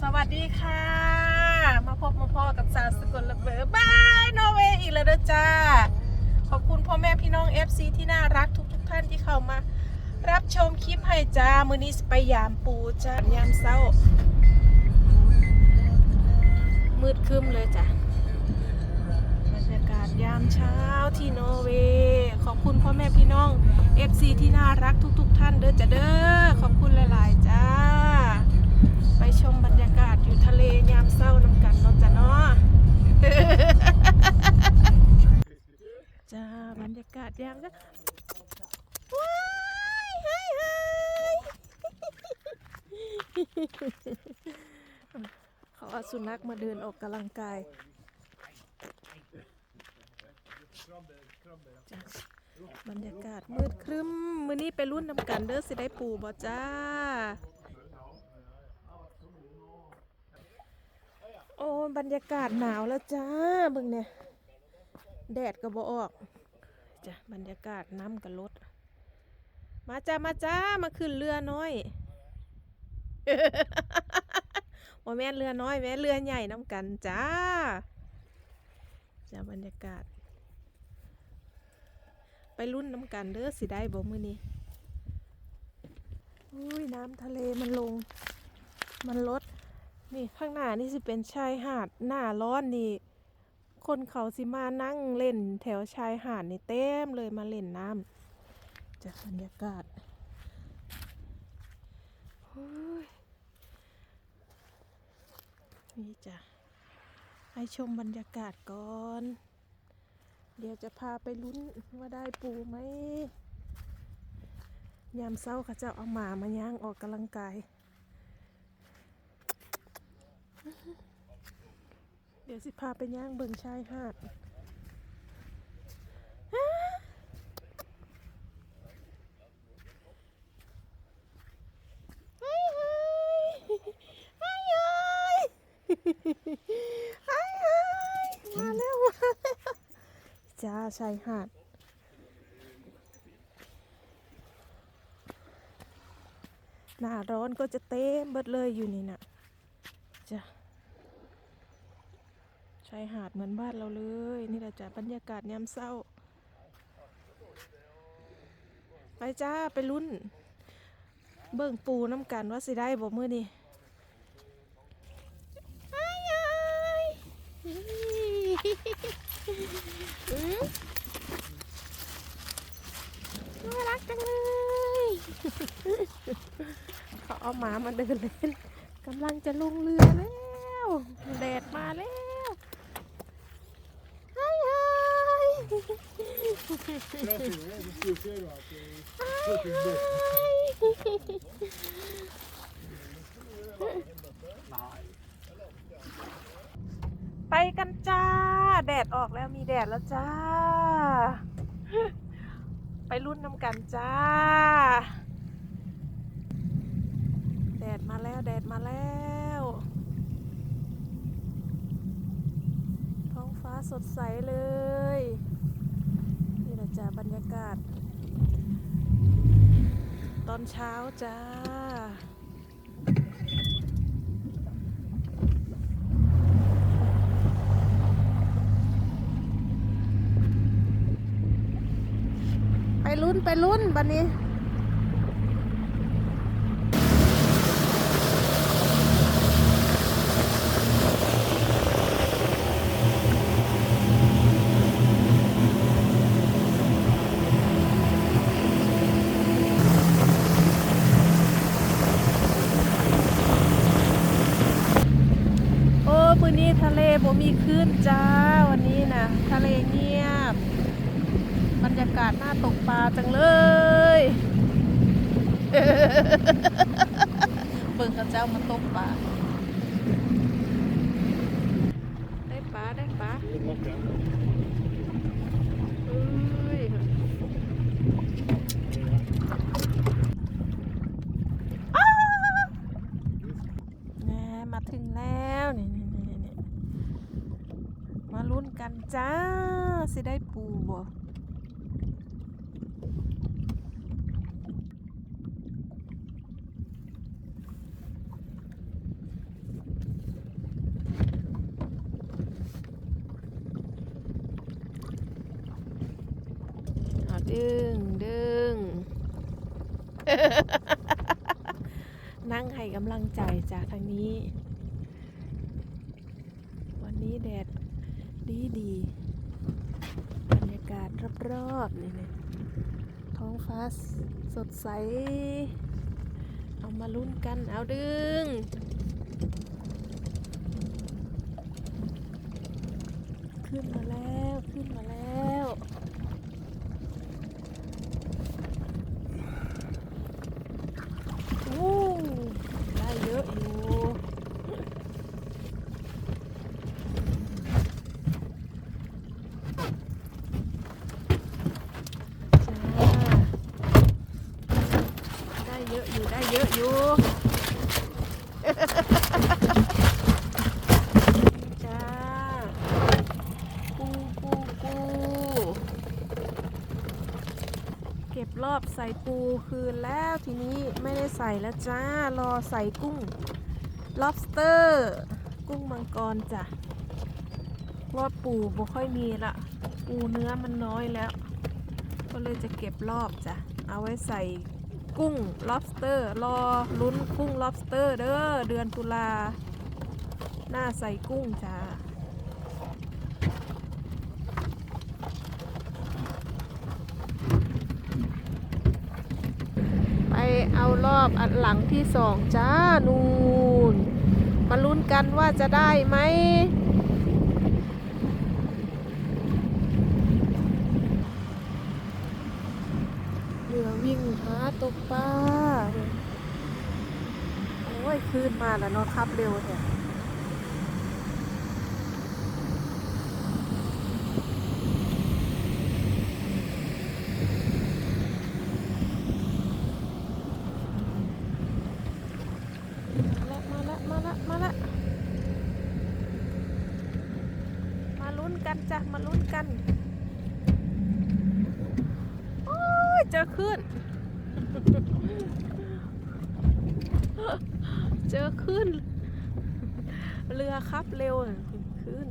สวัสดีค่ะ มาพบมาพ่อกับสาวสกลระเบอบายนอร์เวย์อีกแล้วเด้อจ้า ขอบคุณพ่อแม่พี่น้อง FC ที่น่ารักทุกทุกๆท่านที่เข้ามา รับชมคลิปให้จ้า มือนี้สิไปยามปูจ้ายามเศร้า มืดครึ้มเลยจ้ะบรรยากาศยามเช้าที่นอร์เวย์ขอบคุณพ่อแม่พี่น้อง FC ที่น่ารักทุกๆท่านเด้อจ้ะเด้อขอบคุณหลาย ๆ จ้า ไปชมบรรยากาศอยู่ทะเลยามเศร้าน้ำกันเนาะจ้ะเนาะจ้าบรรยากาศยามก็ว้ายเฮ้ยเฮ้ยเขาเอาสุนัขมาเดินออกกำลังกายจ้ะบรรยากาศมืดครึ้ม มื้อนี้ไปรุ่นนำกันเด้อสิได้ปูบ่จ้า โอ้บรรยากาศหนาวแล้วจ้าเบิ่งเนี่ยแดดก็บ่ออกจ้ะบรรยากาศน้ำกับรถมาจ้ามาจ้ามาขึ้นเรือน้อยว่าแม่นเรือน้อยแม่นเรือใหญ่น้ำกันจ้าจ้าบรรยากาศ ไปรุ่นน้ำกันเด้อสิได้บ่มือนี้อุ้ยน้ำทะเลมันลง มันลด นี่ข้างหน้านี่สิเป็นชายหาดหน้าร้อนนี่ คนเขาสิมานั่งเล่นแถวชายหาดนี่เต็มเลยมาเล่นน้ำจากบรรยากาศโอ้ยนี่จ้ะให้ชมบรรยากาศก่อน เดี๋ยวจะพาไปลุ้นว่าได้ปูไหมยามเช้าเขาเจะเอาหมามาย่างออกกำลังกาย ดี๋ยวสิพาไปย่างเบิ่งชายหาดอ้าเฮ้ยเฮ้ยเฮ้ยเฮ้ยเฮ้ยเฮ้ยมาแล้ว มาแล้ว จ้าชายหาดหน้าร้อนก็จะเต็มเบิดเลยอยู่นี่นะจ้ะ ชายหาดเหมือนบ้านเราเลย นี่แหละจ้ะบรรยากาศยามเศร้า ไปจ้าไปลุ้น เบิ่งปูน้ำกันว่าสิได้บ่มือนี่อ้ายอ้ายอืมน่ารักจังเลย เขาเอาหมามาเดินเล่นกำลังจะลงเรือแล้ว แดดมาแล้ว ไปกันจ้า แดดออกแล้วมีแดดแล้วจ้า ไปรุ่นน้ำกันจ้า แดดมาแล้วแดดมาแล้ว ท้องฟ้าสดใสเลย จ้าบรรยากาศ ตอนเช้าจ้า ไปลุ้นไปลุ้นบันนี้ โอ้ปืนนี้ทะเลบ่มีคลื่นจ้าวันนี้นะทะเลเงียบบรรยากาศน่าตกปลาจังเลยเบิ่งเขาเจ้ามาตกปลาได้ปลาได้ปลา ได้ปูบ่ดึงดึงนั่งให้กำลังใจจากทางนี้ อบๆนี่นะท้องฟ้าสดใส เอามาลุ้นกัน เอาดึง ขึ้นมาแล้ว ขึ้นมาแล้ว โอ้ได้เยอะอยู่ จ้า ได้เยอะอยู่ ได้เยอะอยู่ จ้า ปูปูปูเก็บร อบใส่ปูคืนแล้วทีนี้ไม่ได้ใส่แล้วจ้ารอใส่กุ้ง lobster กุ้งมังกรจ้ะรอบปูบ่ค่อยมีละปูเนื้อมันน้อยแล้ว ก็เลยจะเก็บรอบจ้ะเอาไว้ใส่กุ้ง lobster รอลุ้นกุ้ง lobster เด้อเดือนตุลาหน้าใส่กุ้งจ้า ไปเอารอบอันหลังที่สองจ้านูนมาลุ้นกันว่าจะได้ไหมเรือวิ่งหาตกปลาโอ้ยคืนมาแล้วเนาะขับเร็วแท้มาละมาละมาละมาละมาลุ้นกันจ้ะ มาลุ้นกัน โอ้ยเจอ ขึ้น เจอขึ้น เรือครับเร็วขึ้น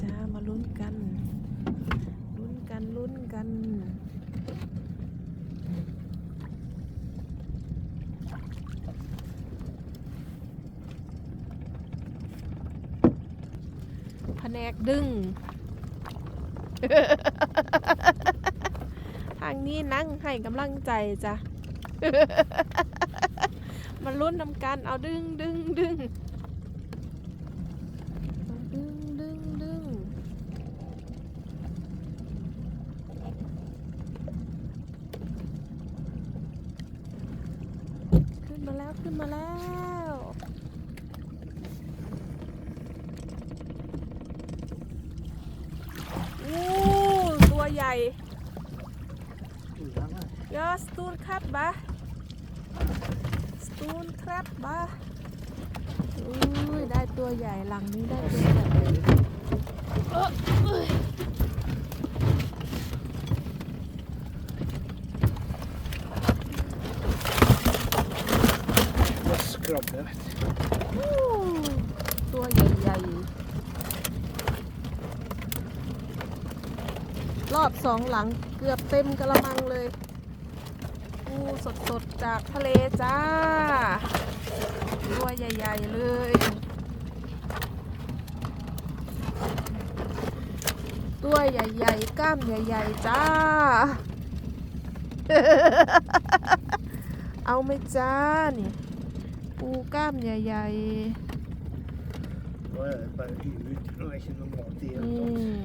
จ้ามาลุ้นกันลุ้นกันลุ้นกันแผนกดึง ทางนี้นั่งให้กำลังใจจ้ะมาลุ้นนำกันเอาดึงดึงดึงดึงดึงดึงขึ้นมาแล้วขึ้นมาแล้วโอ้ตัวใหญ่ Ja, stor krabbe. Stor krabbe. อุ้ยได้ตัวใหญ่หลังนี้ได้ตัวใหญ่เอ้อเอ้ยตัวใหญ่ๆรอบสองหลังเกือบเต็มกระมังเลย ปูสดๆจากทะเลจ้า ตัวใหญ่ ๆ เลย ตัวใหญ่ ๆ กล้ามใหญ่ ๆ จ้า เอาไหมจ้า นี่ ปูกล้ามใหญ่ Då är det bara ut. Det är inte någon mat i ๆอื helt. ม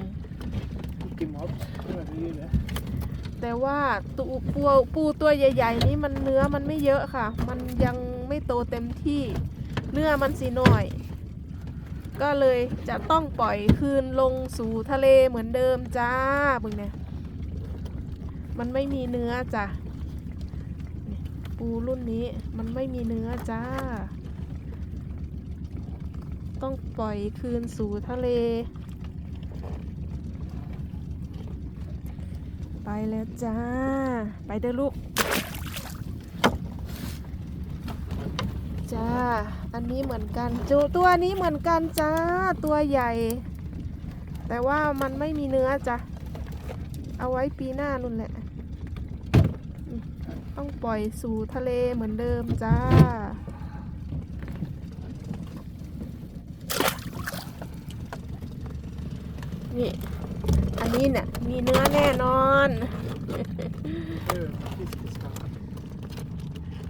Mycket mat. Det är ju det. แต่ว่าตูปูปูตัวใหญ่ ๆ นี้มันเนื้อมันไม่เยอะค่ะ มันยังไม่โตเต็มที่เนื้อมันสีหน้อย ก็เลยจะต้องปล่อยคืนลงสู่ทะเลเหมือนเดิมจ้าบึงเนี่ยมันไม่มีเนื้อจ้ะปูรุ่นนี้มันไม่มีเนื้อจ้า ต้องปล่อยคืนสู่ทะเล ไป แล้วจ้า ไปเด้อลูก จ้า อันนี้เหมือนกันจูตัวนี้เหมือนกันจ้า ตัวใหญ่ แต่ว่ามันไม่มีเนื้อจ้ะ เอาไว้ปีหน้านุ่นแหละ ต้องปล่อยสู่ทะเลเหมือนเดิมจ้านี่ อันนี้เนี่ยมีเนื้อแน่นอน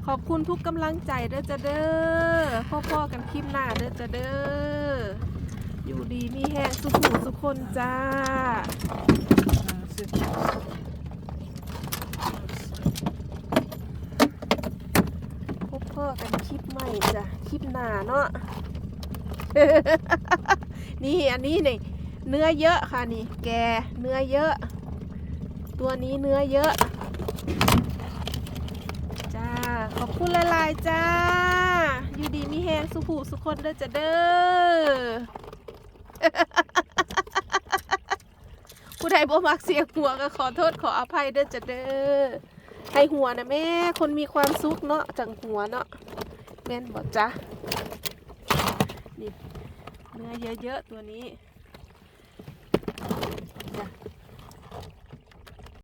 ขอบคุณทุกกำลังใจเด้อจ้าเด้อพ่อๆกันคลิปหน้าเด้อจ้าเด้ออยู่ดีมีแห้งสุขุสุกคนจ้า พบพ่อกันคลิปใหม่จ้ะ คลิปหน้าเนาะ นี่อันนี้นี่ เนื้อเยอะค่ะนี่ แกเนื้อเยอะ ตัวนี้เนื้อเยอะ จ้า ขอบคุณหลายๆจ้า อยู่ดีมีแหงสุขุสุคนเด้อจะเด้อผู้ใดบ่มักเสียงหัวก็ขอโทษขออภัยเด้อจะเด้อให้หัวนะแม่ คนมีความสุขเนาะจังหัวเนาะแม่นบอกจ้ะนี่เนื้อเยอะๆตัวนี้ จ้ะ